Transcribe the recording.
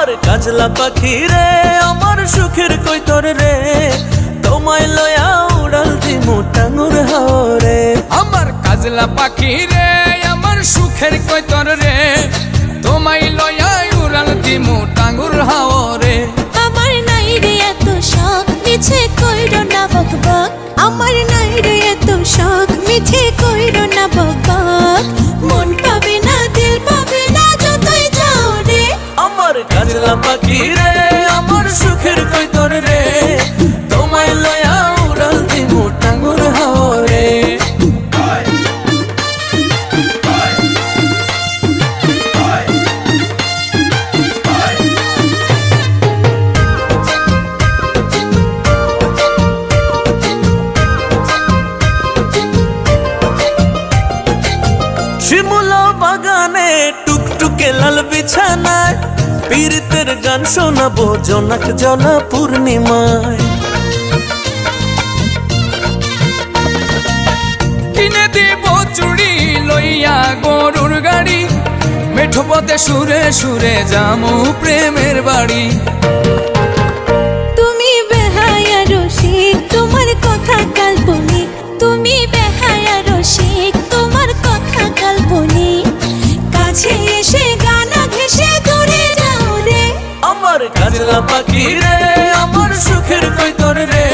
আমার কাজলা পাখি রে, আমার সুখের কৈতর রে। তোমায় লয়া উড়াল দিমু টাঙ্গুর হরে আমার কাজলা পাখি রে, আমার সুখের কৈতর রে। তোমায় লয়া উড়াল দিমু টাঙ্গুর হাওরে। টুকটুকে লাল বিছানায়? পীড়িতের গান শোনাবো জনক জলা পূর্ণিমায়। কিনে দিব চুড়ি লইয়া গরুর গাড়ি। মেঠো পথে সুরে সুরে জামু প্রেমের বাড়ি। কাজলা পাখি রে আমার সুখের কই তোর রে।